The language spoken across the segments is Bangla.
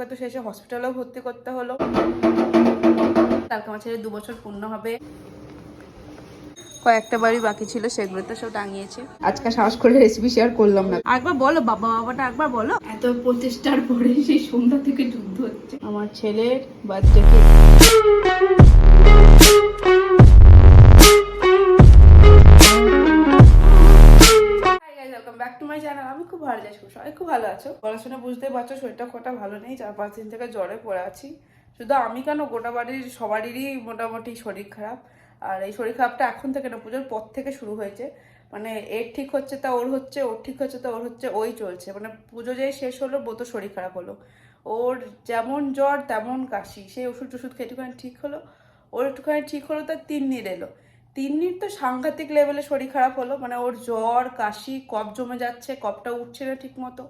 ওকে তো শেষে হসপিটালেও ভর্তি করতে হলো। কালকে আমার ছেলে দু বছর পূর্ণ হবে। কয়েকটা বাড়ি বাকি ছিল সেগুলোতে সব টাঙিয়েছে। আজকে সাহস করে রেসিপি শেয়ার করলাম না। একবার বলো বাবা বাবাটা একবার বলো। এত প্রচেষ্টার পরে সেই সন্ধ্যা থেকে যুদ্ধ হচ্ছে। আমার ছেলের বার্থডে চ্যানেল আমি খুব ভালো আছি সবাই খুব ভালো আছো? পড়াশোনা বুঝতে পারছ, শরীরটা খোটা ভালো নেই, চার পাঁচ দিন থেকে জ্বরে পড়ে আছি। শুধু আমি কেন, গোটা বাড়ির সবারই মোটামুটি শরীর খারাপ। আর এই শরীর খারাপটা এখন থেকে না, পুজোর পর থেকে শুরু হয়েছে। মানে এর ঠিক হচ্ছে তা ওর হচ্ছে, ওর ঠিক হচ্ছে তা ওর হচ্ছে, ওই চলছে। মানে পুজো যেই শেষ হলো বোতো শরীর খারাপ হলো। ওর যেমন জ্বর, তেমন কাশি। সেই ওষুধ টষুধ খেয়ে একটুখানি ঠিক হলো, ওর একটুখানি ঠিক হলো, তার তিন্নির এলো। তিন্নির তো সাংঘাতিক লেভেলে শরীর খারাপ হলো মানে ওর জ্বর, কাশি, কফ জমে যাচ্ছে, কফটা উঠছে না ঠিক মতো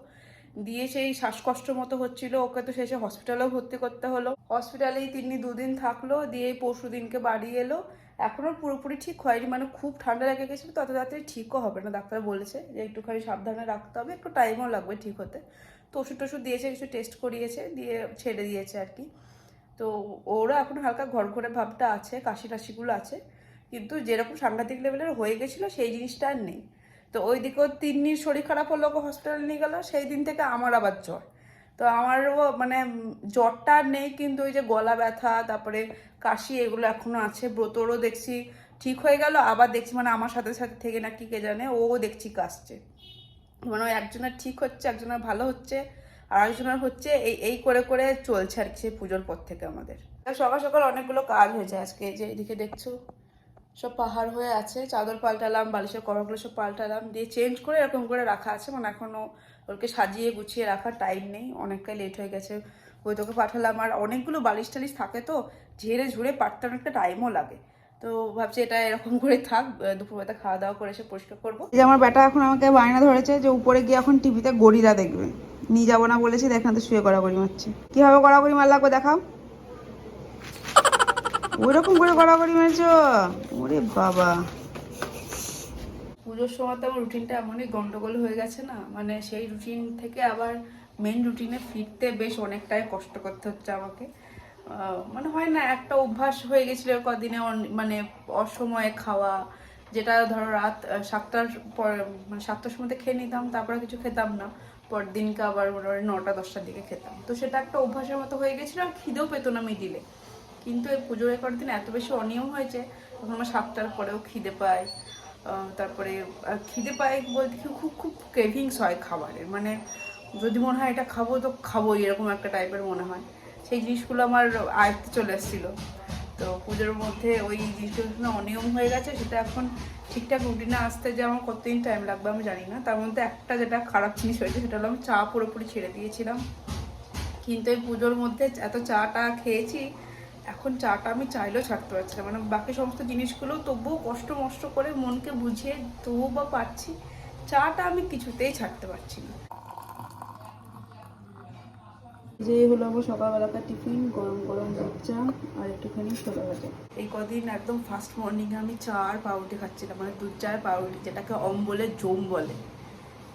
দিয়ে সেই শ্বাসকষ্ট মতো হচ্ছিল, ওকে তো শেষে হসপিটালেও ভর্তি করতে হলো। হসপিটালেই তিনি দুদিন থাকল, দিয়ে পরশু দিনকে বাড়ি এলো। এখনও পুরোপুরি ঠিক হয়নি মানে খুব ঠান্ডা লেগে গেছিল তত তাড়াতাড়ি ঠিকও হবে না, ডাক্তার বলেছে যে একটুখানি সাবধানে রাখতে হবে, একটু টাইমও লাগবে ঠিক হতে। তো ওষুধ টষুধ দিয়েছে, কিছু টেস্ট করিয়েছে, দিয়ে ছেড়ে দিয়েছে আর কি। তো ওরও এখন হালকা ঘর ঘরে ভাবটা আছে কাশি টাশিগুলো আছে। কিন্তু যেরকম সাংঘাতিক লেভেলের হয়ে গেছিল, সেই জিনিসটা আর নেই। তো ওই দিকেও তিন্নির শরীর খারাপ হলো, ওকে হসপিটালে নিয়ে গেলো, সেই দিন থেকে আমার আবার জ্বর। তো আমারও মানে জ্বরটা নেই, কিন্তু ওই যে গলা ব্যথা, তারপরে কাশি এগুলো এখনও আছে, ব্রতরও দেখছি ঠিক হয়ে গেল, আবার দেখছি মানে আমার সাথে সাথে থেকে না কি কে জানে, ও দেখছি কাশছে মানে ওই একজনের ঠিক হচ্ছে, একজনের ভালো হচ্ছে, আর একজনের হচ্ছে, এই এই করে করে চলছে আর কি সেই পুজোর পর থেকে আমাদের। সকাল সকাল অনেকগুলো কাজ হয়েছে আজকে যে এদিকে দেখছ। সব পাহাড় হয়ে আছে, চাদর পাল্টালাম, বালিশের কভারগুলো সব পাল্টালাম, দিয়ে চেঞ্জ করে এরকম করে রাখা আছে মানে এখনও ওকে সাজিয়ে গুছিয়ে রাখার টাইম নেই, অনেকটাই লেট হয়ে গেছে। ওই তোকে পাঠালাম, আর অনেকগুলো বালিশ টালিশ থাকে তো, ঝেড়ে ঝুড়ে পাটতে অনেকটা টাইমও লাগে। তো ভাবছি এটা এরকম করে থাক দুপুরবেলা খাওয়া দাওয়া করে এসে পরিষ্কার করব। যে আমার বেটা এখন আমাকে বায়না ধরেছে যে উপরে গিয়ে এখন টিভিতে গরিলা দেখবে। নিয়ে যাব না বলেছি তো শুয়ে গড়াগড়ি মারছে। কীভাবে গড়াগড়ি মার লাগবে দেখাও। ওইরকম করে গড়াগড়ি মেরেছ ওরে বাবা। পুজোর সময় তো আমার রুটিনটা এমনই গন্ডগোল হয়ে গেছে না? মানে সেই রুটিন থেকে আবার মেন রুটিনে ফিরতে বেশ অনেকটাই কষ্ট করতে হচ্ছে আমাকে। মানে হয় না, একটা অভ্যাস হয়ে গেছিল কদিনে মানে অসময়ে খাওয়া, যেটা ধরো রাত সাতটার পর মানে সাতটার সময় খেয়ে নিতাম, তারপরে কিছু খেতাম না। পর দিনকে আবার মোটামুটি নটা, দশটার দিকে খেতাম। তো সেটা একটা অভ্যাসের মতো হয়ে গেছিল আর খিদেও পেতো না মিডিলে। কিন্তু এই পুজোর করার দিন এত বেশি অনিয়ম হয়েছে তখন আমার সাতটার পরেও খিদে পায় তারপরে খিদে পায় বলতে কি খুব খুব ক্রেভিংস হয় খাবারের। মানে যদি মনে হয় এটা খাব তো খাবোই, এরকম একটা টাইপের মনে হয়। সেই জিনিসগুলো আমার আয়ত্তে চলে এসেছিল। তো পুজোর মধ্যে ওই জিনিসগুলো অনিয়ম হয়ে গেছে, সেটা এখন ঠিকঠাক রুটিনে আসতে যে আমার কতদিন টাইম লাগবে আমি জানি না। তার মধ্যে একটা যেটা খারাপ জিনিস হয়েছে, সেটা হলো আমি চা পুরোপুরি ছেড়ে দিয়েছিলাম। কিন্তু এই পুজোর মধ্যে এত চাটা খেয়েছি এখন চাটা আমি চাইলেও ছাড়তে পারছি না। মানে বাকি সমস্ত জিনিসগুলো তবুও কষ্ট মষ্ট করে মনকে বুঝিয়ে তবুও বা পারছি চাটা আমি কিছুতেই ছাড়তে পারছি না। যে হলো আমার সকালবেলাকার টিফিন গরম গরম দুধ চা আর একটুখানি ছোলা ভাজা। এই কদিন একদম ফার্স্ট মর্নিংয়ে আমি চা আর পাউরুটি খাচ্ছিলাম মানে দুধ চা আর পাউরুটি যেটাকে অম্বলে জম বলে।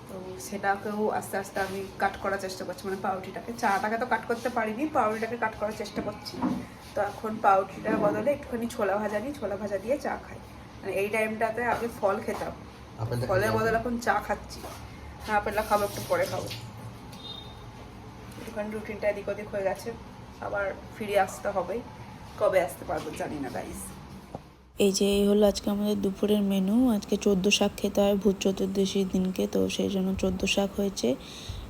তো সেটাকেও আস্তে আস্তে আমি কাট করার চেষ্টা করছি মানে পাউরুটিটাকে। চাটাকে তো কাট করতে পারিনি পাউরুটিটাকে কাট করার চেষ্টা করছি। তো এখন পাউরুটিটার বদলে একটুখানি ছোলা ভাজা নিই ছোলা ভাজা দিয়ে চা খাই। মানে এই টাইমটাতে আগে ফল খেতাম। ফলের বদলে এখন চা খাচ্ছি। না আপেলটা খাব একটু পরে খাব। একটুখানি রুটিনটা এদিক ওদিক হয়ে গেছে। আবার ফিরে আসতে হবে। কবে আসতে পারব জানি না গাইস এই যে এই হলো আজকে আমাদের দুপুরের মেনু আজকে চোদ্দ শাক খেতে হয় ভূত চতুর্দশীর দিনকে। তো সেই জন্য চোদ্দ শাক হয়েছে।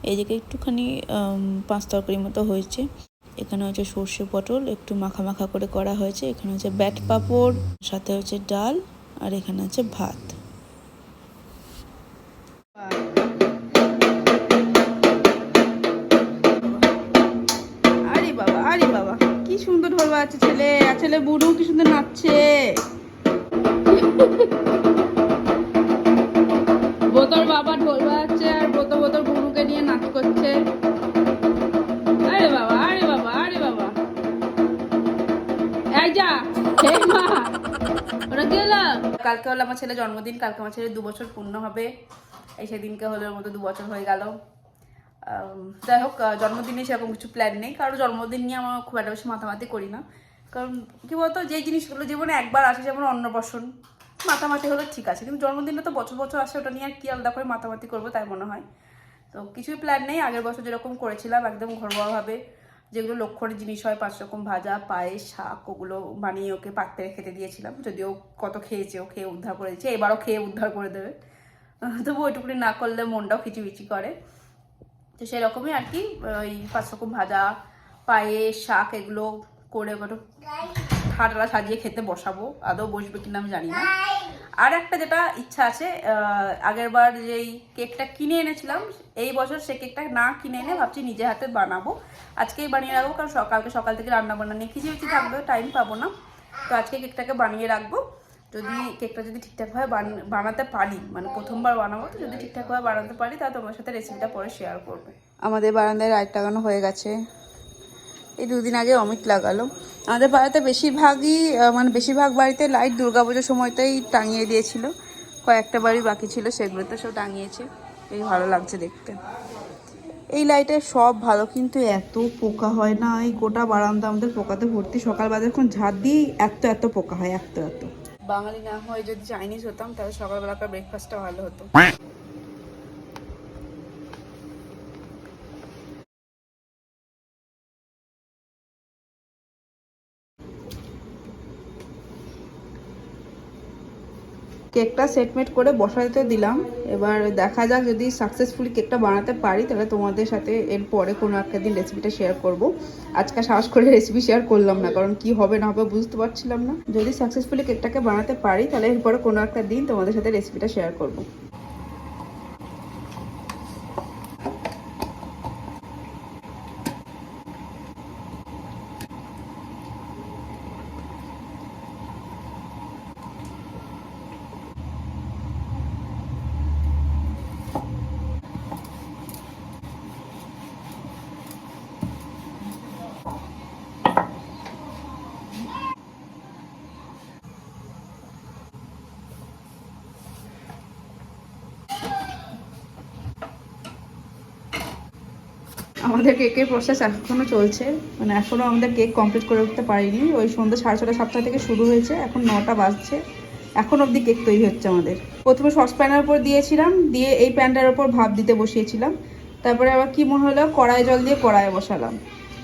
এইদিকে একটুখানি পাঁচ তরকারি মতো হয়েছে। এখানে হচ্ছে সর্ষে পটল, একটু মাখা মাখা করে করা হয়েছে। এখানে হচ্ছে ব্যাট পাঁপড়, সাথে হচ্ছে ডাল, আর এখানে হচ্ছে ভাত। আরে বাবা আরে বাবা, কি সুন্দর বাজাচ্ছে ছেলে, আর ছেলে কি সুন্দর নাচছে। ঢোল বাজাচ্ছে আর বোতর বোতর বুনুকে নিয়ে নাচ করছে। কালকে হলো আমার ছেলে জন্মদিন, কালকে আমার ছেলে দু বছর পূর্ণ হবে। এই সেদিনকে হলো মতো দু বছর হয়ে গেল। যাই হোক জন্মদিনে সেরকম কিছু প্ল্যান নেই, কারণ জন্মদিন নিয়ে আমার খুব একটা বেশি মাথামাতি করি না। কারণ কি বলতো যে জিনিসগুলো জীবনে একবার আসে, যেমন অন্নপ্রাশন, মাতামাতি হলে ঠিক আছে। কিন্তু জন্মদিনটা তো বছর বছর আসে, ওটা নিয়ে আর কি আলাদা করে মাতামাতি করব তাই মনে হয়। তো কিছুই প্ল্যান নেই, আগের বছর যেরকম করেছিলাম, একদম ঘরোয়াভাবে। যেগুলো লক্ষণের জিনিস হয়, পাঁচ রকম ভাজা, পায়েস, শাক, ওগুলো বানিয়ে ওকে পাত্রে খেতে দিয়েছিলাম। যদিও কত খেয়েছে, ও খেয়ে উদ্ধার করে দিয়েছে, এবারও খেয়ে উদ্ধার করে দেবে। তবু ওইটুকুনি না করলে মনটাও খিচিবিচি করে। তো সেরকমই আর কি ওই পাঁচ রকম ভাজা, পায়েস, শাক এগুলো করে একটু ঠাটা সাজিয়ে খেতে বসাবো। আদৌ বসবে কিনা আমি জানি না। আর একটা যেটা ইচ্ছা আছে আগের বার যেই কেকটা কিনে এনেছিলাম, এই বছর সে কেকটা না কিনে এনে ভাবছি নিজে হাতে বানাবো। আজকেই বানিয়ে রাখব, কারণ সকালকে, সকাল থেকে রান্না বান্না নিয়ে খিচিবিচি থাকবে টাইম পাবো না। তো আজকে কেকটাকে বানিয়ে রাখব। যদি কেকটা যদি ঠিকঠাকভাবে বান- বানাতে পারি মানে প্রথমবার বানাবো, তো যদি ঠিকঠাকভাবে বানাতে পারি, তাহলে তোমার সাথে রেসিপিটা পরে শেয়ার করবে। আমাদের বারান্দায় লাইট লাগানো হয়ে গেছে। এই দুদিন আগে অমিত লাগালো। আমাদের বাড়িতে বেশিরভাগই মানে বেশিরভাগ বাড়িতে লাইট দুর্গাপুজোর সময়তেই টাঙিয়ে দিয়েছিল। কয়েকটা বাড়ি বাকি ছিল সেগুলোতে সব টাঙিয়েছে। এই ভালো লাগছে দেখতে। এই লাইটে সব ভালো কিন্তু এত পোকা হয় না। এই গোটা বারান্দা আমাদের পোকাতে ভর্তি। সকালবেলা যখন ঝাড় দিই এত এত পোকা হয় এত এত। বাঙালি না হয় যদি চাইনিজ হতাম তাহলে সকালবেলাকার ব্রেকফাস্টটা ভালো হতো। কেকটা সেটমেট করে বসাতে দিলাম। এবার দেখা যাক যদি সাকসেসফুলি কেকটা বানাতে পারি, তাহলে তোমাদের সাথে এর পরে কোনো একটা দিন রেসিপিটা শেয়ার করব। আজকে সাহস করে রেসিপি শেয়ার করলাম না, কারণ কি হবে না হবে বুঝতে পারছিলাম না। যদি সাকসেসফুলি কেকটাকে বানাতে পারি, তাহলে এরপরে কোনো একটা দিন তোমাদের সাথে রেসিপিটা শেয়ার করব। আমাদের কেকের প্রসেস এখনও চলছে। মানে এখনও আমাদের কেক কমপ্লিট করে উঠতে পারিনি। ওই সন্ধ্যা সাড়ে ছটা, সাতটা থেকে শুরু হয়েছে। এখন নটা বাজছে। এখন অবধি কেক তৈরি হচ্ছে আমাদের। প্রথমে সসপ্যানের উপর দিয়েছিলাম। দিয়ে এই প্যানটার উপর ভাপ দিতে বসিয়েছিলাম। তারপরে আবার কি মনে হলো? কড়াই জল দিয়ে কড়াইয়ে বসালাম।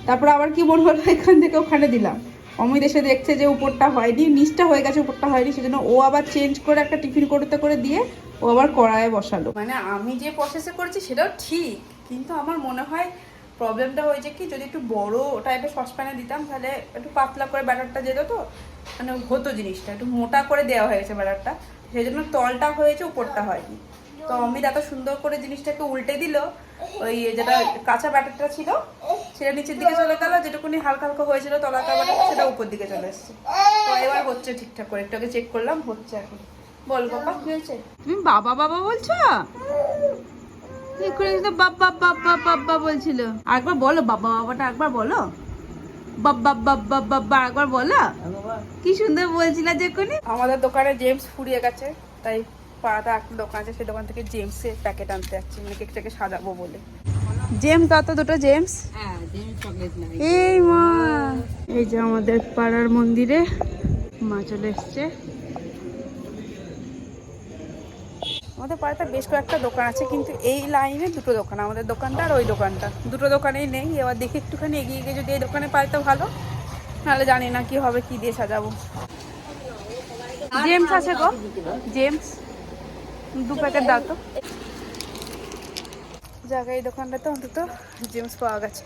তারপরে আবার কি মনে হলো? এখান থেকে ওখানে দিলাম। অমিত এসে দেখছে যে উপরটা হয়নি। নিচটা হয়ে গেছে, উপরটা হয়নি। সেজন্য ও আবার চেঞ্জ করে একটা টিফিন করতে, করে দিয়ে ও আবার কড়াইয়ে বসালো। মানে আমি যে প্রসেসে করেছি সেটাও ঠিক। কিন্তু আমার মনে হয় প্রবলেমটা হয়েছে কি, যদি একটু বড় টাইপের সসপ্যানে দিতাম, তাহলে একটু পাতলা করে ব্যাটারটা যেত তো মানে হতো জিনিসটা, একটু মোটা করে দেওয়া হয়েছে ব্যাটারটা। সেই জন্য তলটা হয়েছে, উপরটা হয়নি। তো অমিত এত সুন্দর করে জিনিসটাকে উল্টে দিল, ওই যেটা কাঁচা ব্যাটারটা ছিল, সেটা নিচের দিকে চলে গেল, যেটুকুনি হালকা হালকা হয়েছিল তলাকা ব্যাটারটা সেটা উপর দিকে চলে এসছে। তো এবার হচ্ছে ঠিকঠাক করে, একটু চেক করলাম, হচ্ছে এখন। বল বাবা, কি হয়েছে? তুমি বাবা বাবা বলছো? এক্ষুনি তো বাবা বাবা বাবা বলছিল একবার বলো বাবা বাবাটা একবার বলো বাবা বাবা বাবা একবার বলো কি সুন্দর বলছিল যে এক্ষুনি আমাদের দোকানে জেমস ফুরিয়ে গেছে তাই পাড়াতে একটা দোকান আছে সেই দোকান থেকে জেমসের প্যাকেট আনতে যাচ্ছি মানে কেকটাকে সাজাবো বলে জেমস দাও তো দুটো জেমস এই মা এই যে আমাদের পাড়ার মন্দিরে মা চলে এসছে আমাদের পাড়াতে বেশ কয়েকটা দোকান আছে, কিন্তু এই লাইনে দুটো দোকান, আমাদের দোকানটা আর ওই দোকানটা। দুটো দোকানেই নেই, এবার দেখি একটুখানি এগিয়ে গিয়ে যদি এই দোকানে পাই তো ভালো, নাহলে জানি না কি হবে, কি দিয়ে সাজাবো। জেমস আছে গো, জেমস, দু প্যাকেট দাও তো। জায়গায় এই দোকানটাতে অন্তত জেমস পাওয়া গেছে।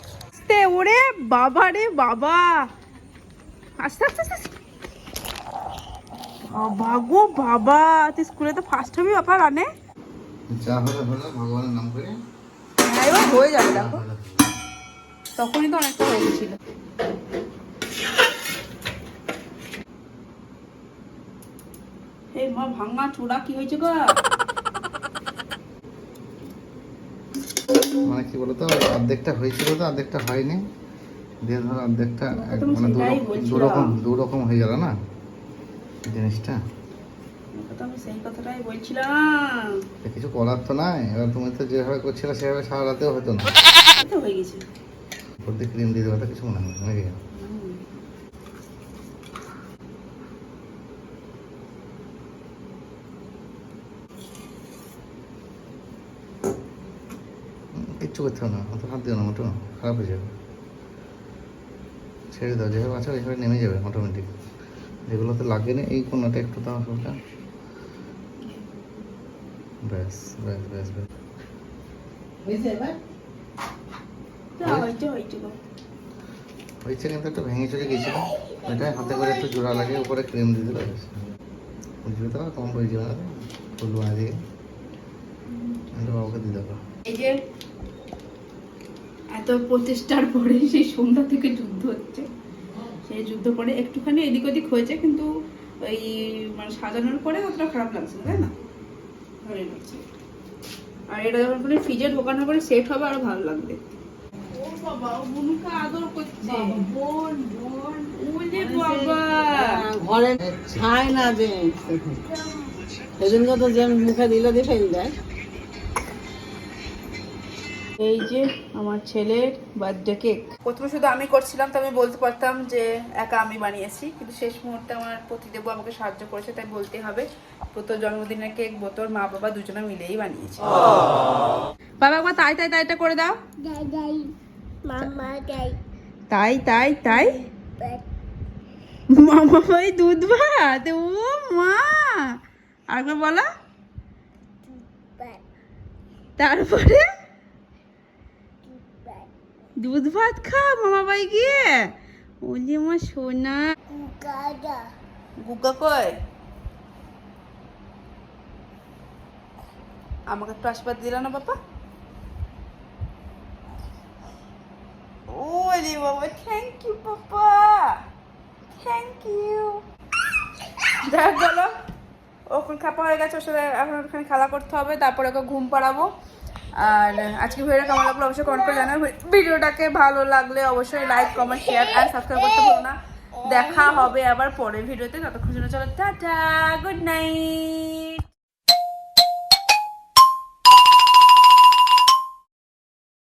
তে ওরে বাবা রে বাবা! আস্তে আস্তে আস্তে। আস্তে। বাবা তুই স্কুলে তো ফার্স্ট হবি বাবা রানে যা হলে হলো ভগবানের নাম করে। হ্যাঁ এবার হয়ে যাবে দেখো। তখনই তো অনেকটা হয়ে গেছিল। এই মা ভাঙা চূড়া কি হয়েছে গো? মানে কি বলতো অর্ধেকটা হয়েছিল তো অর্ধেকটা হয়নি। দিয়ে ধর অর্ধেকটা মানে দু সেটাই রকম- দু রকম দু রকম হয়ে গেল না? জিনিসটা? কিছু করার তো নাই। এবার তুমি তো যেভাবে করছিলে সেভাবে সারা রাতেও হতো না। হয়ে গেছে। ক্রিম দিয়ে দেওয়া তো কিছু মনে হয় নাকি? কিচ্ছু করতে হবে না। অত হাত দিও না মোটো। খারাপ হয়ে যাবে। ছেড়ে দাও যেভাবে আছে ওইভাবে নেমে যাবে অটোমেটিক যেগুলোতে লাগে না এই কোনাটা একটু দাও হালকা। ব্যাস ব্যাস ব্যাস ব্যাস। হয়েছে হয়েছে। হয়েছে কিন্তু একটু ভেঙে চলে গেছিল। ওইটা হাতে করে একটু জোড়া লাগিয়ে উপরে ক্রিম দিয়ে দিলে বুঝবে তো কম করে যাবে ফুল বানা দিয়ে। এটা বাবুকে দিয়ে দেবো এই যে এত প্রচেষ্টার পরে সেই সন্ধ্যা থেকে যুদ্ধ হচ্ছে। সেই যুদ্ধ পরে একটুখানি এদিক ওদিক হয়েছে কিন্তু ওই মানে সাজানোর পরে অতটা খারাপ লাগছে তাই না? ভালোই লাগছে। আর এটা যখন করে ফ্রিজে ঢোকানোর পরে সেট হবে আরও ভালো লাগবে। ও বাবা ও বুনুকে আদর করছে। বোন বোন ওলে বাবা। ঘরে খায় না যে। সেদিনকে তো যে মুখে দিলে দিয়ে ফেল দেয় এই যে আমার ছেলের বার্থডে কেক প্রথমে শুধু আমি করছিলাম তো আমি বলতে পারতাম যে একা আমি বানিয়েছি কিন্তু শেষ মুহূর্তে আমার পতিদেবু আমাকে সাহায্য করেছে তাই বলতে হবে তোর জন্মদিনের কেক বোতর মা বাবা দুজনে মিলেই বানিয়েছে। বাবা একবার তাই তাই তাইটা করে দাও। তাই তাই তাই? মামা ভাই দুধ ভাত ও মা। আরেকবার বলো। তারপরে? দুধ ভাত খা মামা বাই গিয়ে। ওলি আমার সোনা। গুগা কয় আমাকে একটু আশীর্বাদ দিল না বাবা? ওলি বাবা থ্যাংক ইউ বাবা। থ্যাংক ইউ যাই হোক বলো ওখানে খাপা হয়ে গেছে ওর সাথে এখন ওখানে খেলা করতে হবে তারপরে ওকে ঘুম পাড়াবো। আর আজকে ভিডিওটা কেমন লাগল অবশ্যই কমেন্ট করে জানাবে। ভিডিওটাকে ভালো লাগলে অবশ্যই লাইক কমেন্ট শেয়ার আর সাবস্ক্রাইব করতে ভুলো না। দেখা হবে আবার পরের ভিডিওতে। ততক্ষণ জন্য চলো, টাটা গুড নাইট